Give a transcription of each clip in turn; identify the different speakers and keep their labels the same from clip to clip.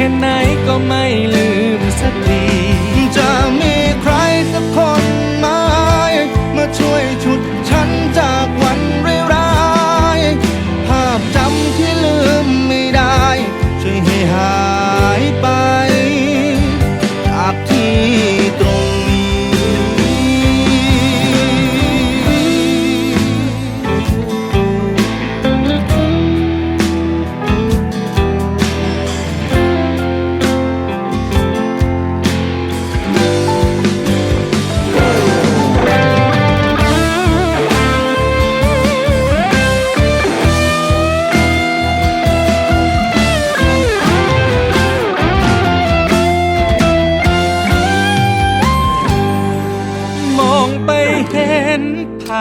Speaker 1: แค่ไหนก็ไม่ลืมสักที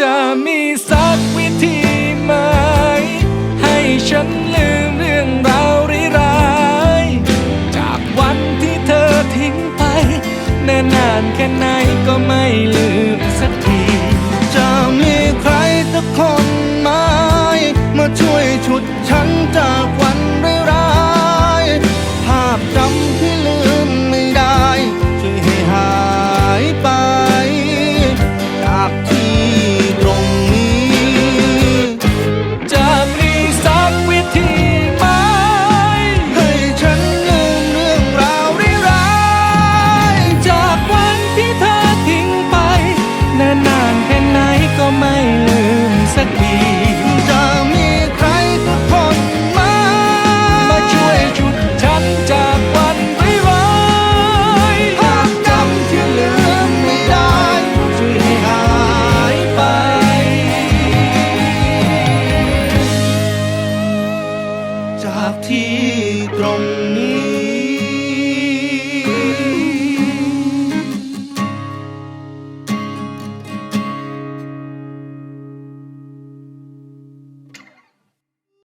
Speaker 1: จะมีสักวิธีไหม ให้ฉันลืมเรื่องราวร้ายๆจากวันที่เธอทิ้งไปเนิ่นนานแค่ไหนก็ไม่ลืมสักที
Speaker 2: จะมีใครสักคนไหมมาช่วยฉุดฉันจากวันร้ายๆภาพจำที่ ที่ตรง